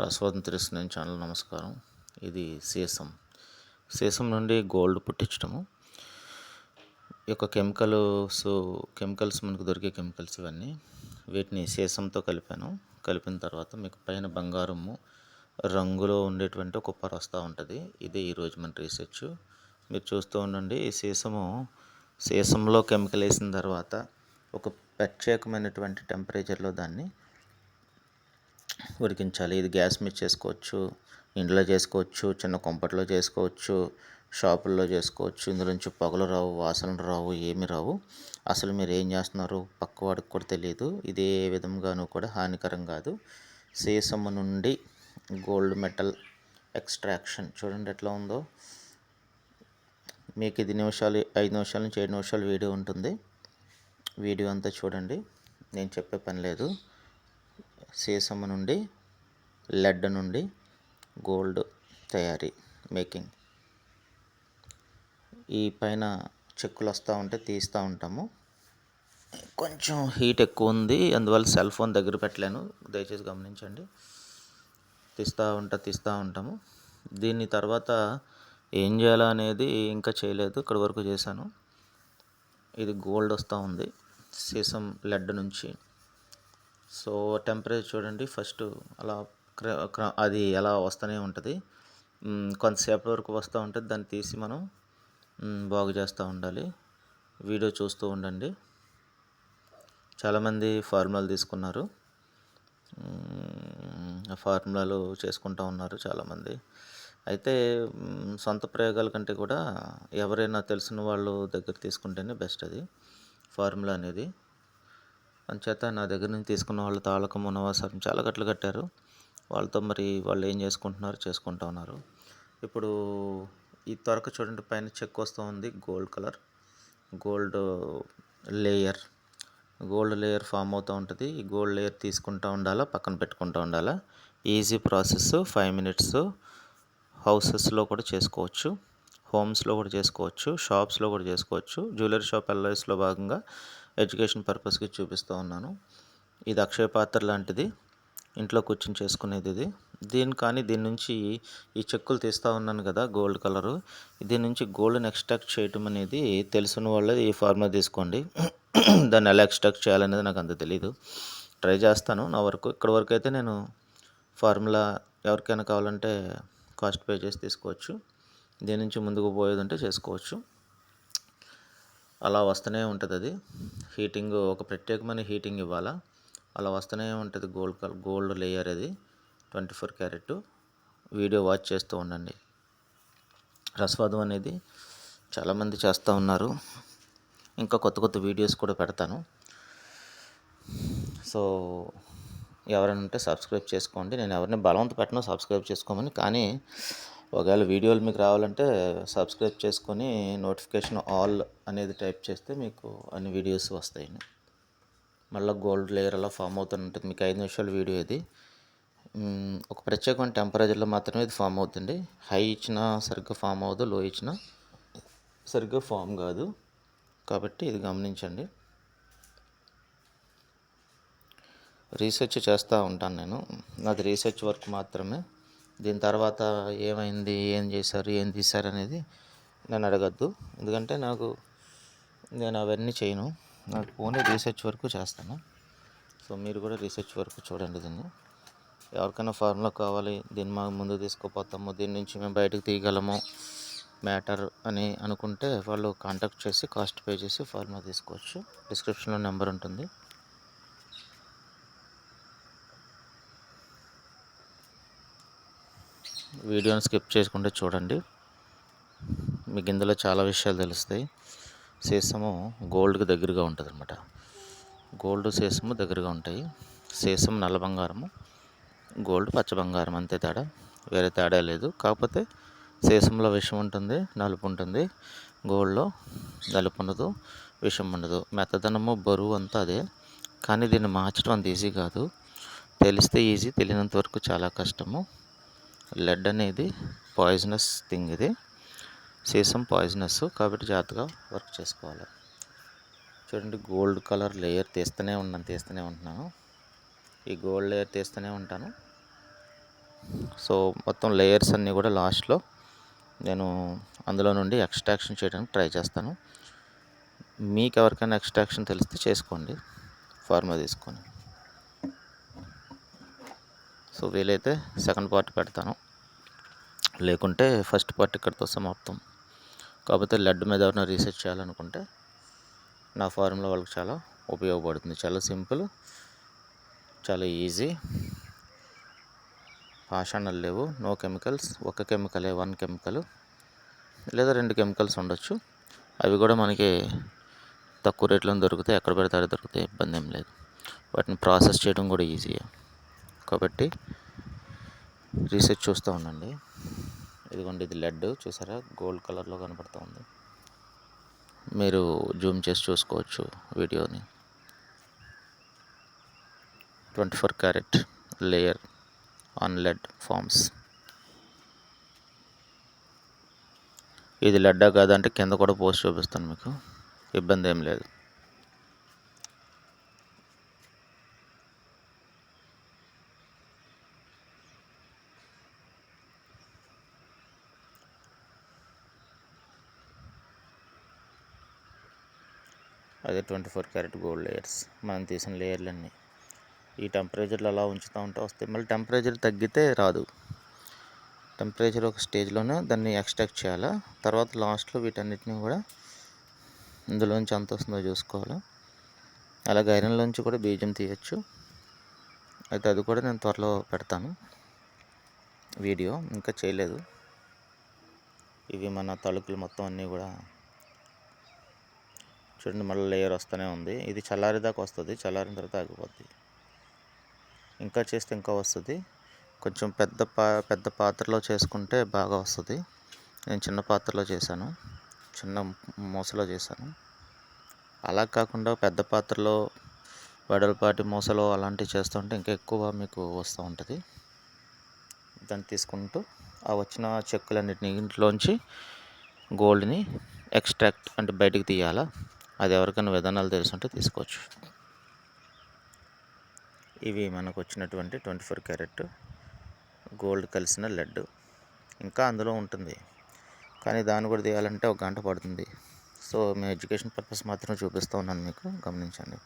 రాస్వాతంత్రిస్తున్న channel నమస్కారం. ఇది సీసం సీసం నుండి గోల్డ్ పుట్టించడము. ఈ యొక్క కెమికల్స్ కెమికల్స్ మనకు దొరికే కెమికల్స్ ఇవన్నీ వీటిని సీసంతో కలిపాను. కలిపిన తర్వాత మీకు పైన బంగారము రంగులో ఉండేటువంటి ఒక పొర వస్తూ ఉంటుంది. ఇదే ఈరోజు మన రీసెర్చ్. మీరు చూస్తూ ఉండండి ఈ సీసము సీసంలో కెమికల్ వేసిన తర్వాత ఒక ప్రత్యేకమైనటువంటి టెంపరేచర్లో దాన్ని ఉడికించాలి ఇది గ్యాస్ మీద చేసుకోవచ్చు. ఇంట్లో చేసుకోవచ్చు. చిన్న కొంపట్లో చేసుకోవచ్చు. షాపుల్లో చేసుకోవచ్చు. ఇందులో నుంచి పొగలు రావు వాసనలు రావు ఏమి రావు. అసలు మీరు ఏం చేస్తున్నారు? పక్కవాడికి కూడా తెలియదు. ఇదే విధంగానూ కూడా హానికరం కాదు. సీసము నుండి గోల్డ్ మెటల్ ఎక్స్ట్రాక్షన్. చూడండి ఎట్లా ఉందో. మీకు ఇది నిమిషాలు ఐదు నిమిషాల నుంచి ఏడు నిమిషాలు వీడియో ఉంటుంది. వీడియో అంతా చూడండి. నేను చెప్పే పని లేదు. సీసము నుండి లెడ్ నుండి గోల్డ్ తయారీ మేకింగ్. ఈ పైన చెక్కులు వస్తూ ఉంటే తీస్తూ ఉంటాము. కొంచెం హీట్ ఎక్కువ ఉంది అందువల్ల సెల్ ఫోన్ దగ్గర పెట్టలేను. దయచేసి గమనించండి. తీస్తూ ఉంటా తీస్తూ ఉంటాము. దీని తర్వాత ఏం చేయాలా అనేది ఇంకా చేయలేదు ఇక్కడ వరకు చేశాను. ఇది గోల్డ్ వస్తూ ఉంది. సీసం లెడ్ నుంచి సో టెంపరేచర్ చూడండి. ఫస్ట్ అలా అది ఎలా వస్తూనే ఉంటుంది. కొంతసేపటి వరకు వస్తూ ఉంటుంది. దాన్ని తీసి మనం బాగు చేస్తూ ఉండాలి. వీడియో చూస్తూ ఉండండి. చాలామంది ఫార్ములాలు తీసుకున్నారు. ఫార్ములాలు చేసుకుంటూ ఉన్నారు చాలామంది. అయితే సొంత ప్రయోగాల కంటే కూడా ఎవరైనా తెలిసిన వాళ్ళు దగ్గర తీసుకుంటేనే బెస్ట్ అది ఫార్ములా అనేది. అంచేత నా దగ్గర నుంచి తీసుకున్న వాళ్ళ తాళకం ఉన్నవాసారం చాలా గట్లు కట్టారు. వాళ్ళతో మరి వాళ్ళు ఏం చేసుకుంటున్నారు చేసుకుంటా ఉన్నారు. ఇప్పుడు ఈ త్వరక చూడండి పైన చెక్ వస్తూ ఉంది gold colour gold layer gold layer form అవుతూ ఉంటుంది. ఈ గోల్డ్ లేయర్ తీసుకుంటూ ఉండాలా పక్కన పెట్టుకుంటూ ఉండాలా? ఈజీ ప్రాసెస్ ఫైవ్ మినిట్స్ హౌసెస్లో కూడా చేసుకోవచ్చు హోమ్స్లో కూడా చేసుకోవచ్చు షాప్స్లో కూడా చేసుకోవచ్చు. జ్యువెలరీ షాప్ ఎల్ఐస్లో భాగంగా ఎడ్యుకేషన్ పర్పస్కి చూపిస్తూ ఉన్నాను. ఇది అక్షయ పాత్ర లాంటిది. ఇంట్లో కూర్చొని చేసుకునేది ఇది. దీని కానీ దీని నుంచి ఈ చెక్కులు తీస్తూ ఉన్నాను కదా గోల్డ్ కలరు. దీని నుంచి గోల్డ్ని ఎక్స్ట్రాక్ట్ చేయటం అనేది తెలిసిన వాళ్ళే ఈ ఫార్ములా తీసుకోండి. దాన్ని ఎలా ఎక్స్ట్రాక్ట్ చేయాలనేది నాకు అంత తెలియదు ట్రై చేస్తాను. నా వరకు ఇక్కడ వరకు అయితే నేను ఫార్ములా ఎవరికైనా కావాలంటే కాస్ట్ పే చేసి తీసుకోవచ్చు. దీని నుంచి ముందుకు పోయేది ఉంటే చేసుకోవచ్చు. అలా వస్తూనే ఉంటుంది అది హీటింగ్ ఒక ప్రత్యేకమైన హీటింగ్ ఇవ్వాలా? అలా వస్తూనే ఉంటుంది గోల్డ్ కలర్ గోల్డ్ లేయర్ అది. Twenty four carat. Video watch చేస్తూ ఉండండి. రసవాదం అనేది చాలామంది చేస్తూ ఉన్నారు. ఇంకా కొత్త కొత్త వీడియోస్ కూడా పెడతాను. సో ఎవరైనా ఉంటే సబ్స్క్రైబ్ చేసుకోండి. నేను ఎవరిని బలవంత పెట్టను సబ్స్క్రైబ్ చేసుకోమని. కానీ ఒకవేళ వీడియోలు మీకు రావాలంటే సబ్స్క్రైబ్ చేసుకొని నోటిఫికేషన్ ఆల్ అనేది టైప్ చేస్తే మీకు అన్ని వీడియోస్ వస్తాయి మళ్ళీ గోల్డ్ లేయర్ అలా ఫామ్ అవుతుంటుంది మీకు ఐదు నిమిషాల వీడియో ఇది. ఒక ప్రత్యేకమైన టెంపరేచర్లో మాత్రమే ఇది ఫామ్ అవుతుంది హై ఇచ్చినా సరిగ్గా ఫామ్ అవ్వదు లో ఇచ్చినా సరిగ్గా ఫామ్ కాదు. కాబట్టి ఇది గమనించండి. రీసెర్చ్ చేస్తూ ఉంటాను నేను. నాది రీసెర్చ్ వర్క్ మాత్రమే. దీని తర్వాత ఏమైంది ఏం చేశారు ఏం తీశారు అనేది నన్ను అడగద్దు. ఎందుకంటే నాకు నేను అవన్నీ చేయను. నాకు ఓన్లీ రీసెర్చ్ వరకు చేస్తాను. సో మీరు కూడా రీసెర్చ్ వరకు చూడండి దీన్ని. ఎవరికైనా ఫార్ములా కావాలి దీన్ని మా ముందు తీసుకుపోతాము దీని నుంచి మేము బయటకు తీయగలము మ్యాటర్ అని అనుకుంటే వాళ్ళు కాంటాక్ట్ చేసి కాస్ట్ పే చేసి ఫార్ములా తీసుకోవచ్చు. డిస్క్రిప్షన్లో నెంబర్ ఉంటుంది. వీడియోని స్కిప్ చేసుకుంటే చూడండి. మీకు ఇందులో చాలా విషయాలు తెలుస్తాయి. సీసము గోల్డ్కి దగ్గరగా ఉంటుంది అనమాట గోల్డ్ సీసము దగ్గరగా ఉంటాయి. సీసం నల్ల బంగారము గోల్డ్ పచ్చ బంగారం అంతే తేడా. వేరే తేడా లేదు. కాకపోతే సీసంలో విషం ఉంటుంది నలుపు ఉంటుంది. గోల్డ్లో నలుపు ఉండదు విషం ఉండదు. మెత్తదనము బరువు అంతా అదే. కానీ దీన్ని మార్చడం అంత ఈజీ కాదు. తెలిస్తే ఈజీ తెలియనంత వరకు చాలా కష్టము. లెడ్ అనేది పాయిజనస్ థింగ్ ఇది. సీసం పాయిజనస్ కాబట్టి జాగ్రత్తగా వర్క్ చేసుకోవాలి. చూడండి గోల్డ్ కలర్ లేయర్ తీస్తూనే ఉన్నాను తీస్తూనే ఉంటున్నాను. ఈ గోల్డ్ లేయర్ తీస్తూనే ఉంటాను. సో మొత్తం లేయర్స్ అన్నీ కూడా లాస్ట్లో నేను అందులో నుండి ఎక్స్ట్రాక్షన్ చేయడానికి ట్రై చేస్తాను. మీకు ఎవరికైనా ఎక్స్ట్రాక్షన్ తెలిస్తే చేసుకోండి. ఫార్ములా తీసుకొని. సో వీలైతే సెకండ్ పార్ట్ పెడతాను. లేకుంటే ఫస్ట్ పార్ట్ ఇక్కడితో సమాప్తం. కాకపోతే లెడ్ మీద ఎవరైనా రీసెర్చ్ చేయాలనుకుంటే నా ఫార్ములా వాళ్ళకి చాలా ఉపయోగపడుతుంది. చాలా సింపుల్ చాలా ఈజీ. పాషాణాలు లేవు. No chemicals. ఒక కెమికలే వన్ కెమికల్. లేదా రెండు కెమికల్స్ ఉండొచ్చు. అవి కూడా మనకి తక్కువ రేట్లో దొరుకుతాయి. ఎక్కడ పెడతారో దొరుకుతాయి. ఇబ్బంది ఏం లేదు. వాటిని ప్రాసెస్ చేయడం కూడా ఈజీయే. కాబట్టి రీసెర్చ్ చూస్తూ ఉండండి. ఇదిగోండి ఇది లెడ్. చూసారా? గోల్డ్ కలర్లో కనపడుతూ ఉంది. మీరు జూమ్ చేసి చూసుకోవచ్చు వీడియోని. Twenty four carat layer on lead forms. ఇది లెడ్డా కాదంటే కింద కూడా పోస్ట్ చూపిస్తాను మీకు. ఇబ్బంది ఏం లేదు. అదే twenty four carat gold layers. మనం తీసిన లేయర్లన్నీ. ఈ టెంపరేచర్లో అలా ఉంచుతూ ఉంటే వస్తాయి. మళ్ళీ టెంపరేచర్ తగ్గితే రాదు. టెంపరేచర్ ఒక స్టేజ్లోనే దాన్ని ఎక్స్ట్రాక్ట్ చేయాలా? తర్వాత లాస్ట్లో వీటన్నిటిని కూడా ఇందులోంచి ఎంత వస్తుందో చూసుకోవాలి? అలాగే ఐరన్లోంచి కూడా బీజం తీయచ్చు. అయితే అది కూడా నేను త్వరలో పెడతాను. వీడియో ఇంకా చేయలేదు. ఇవి మన తలుకులు మొత్తం అన్నీ కూడా చూడండి మళ్ళీ లేయర్ వస్తూనే ఉంది. ఇది చల్లారేదాకా వస్తుంది చల్లారిన తర్వాత ఆగిపోద్ది. ఇంకా చేస్తే ఇంకా వస్తుంది. కొంచెం పెద్ద పా పెద్ద పాత్రలో చేసుకుంటే బాగా వస్తుంది. నేను చిన్న పాత్రలో చేశాను. చిన్న మూసలో చేశాను. అలా కాకుండా పెద్ద పాత్రలో వెడల్పాటి మూసలో అలాంటివి చేస్తుంటే ఇంకా ఎక్కువ మీకు వస్తూ ఉంటుంది. దాన్ని తీసుకుంటూ ఆ వచ్చిన చెక్కులన్నిటిని ఇంట్లోంచి గోల్డ్ని ఎక్స్ట్రాక్ట్ అంటే బయటకు తీయాలా? అది ఎవరికైనా విధానాలు తెలుసుంటే తీసుకోవచ్చు. ఇవి మనకు వచ్చినటువంటి ట్వంటీ ఫోర్ క్యారెట్ గోల్డ్ కలిసిన లడ్డు ఇంకా అందులో ఉంటుంది. కానీ దాన్ని కూడా తీయాలంటే ఒక గంట పడుతుంది. సో మేము ఎడ్యుకేషన్ పర్పస్ మాత్రం చూపిస్తూ ఉన్నాను మీకు గమనించండి.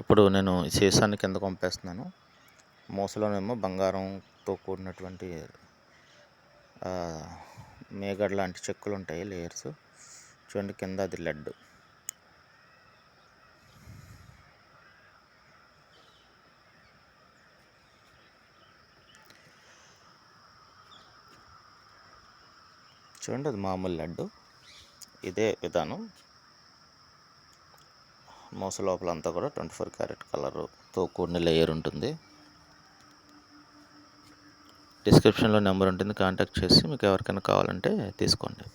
ఇప్పుడు నేను సీసాన్ని కింద పంపేస్తున్నాను మూసలోనేమో బంగారంతో కూడినటువంటి మేగడ లాంటి చెక్కులు ఉంటాయి లేయర్స్. చూడండి కింద అది లెడ్. చూడండి అది మామూలు లడ్డు ఇదే విధానం. మోస లోపల అంతా కూడా ట్వంటీ ఫోర్ క్యారెట్ కలర్తో కూడిన లేయర్ ఉంటుంది. డిస్క్రిప్షన్లో నెంబర్ ఉంటుంది. కాంటాక్ట్ చేసి మీకు ఎవరికైనా కావాలంటే తీసుకోండి.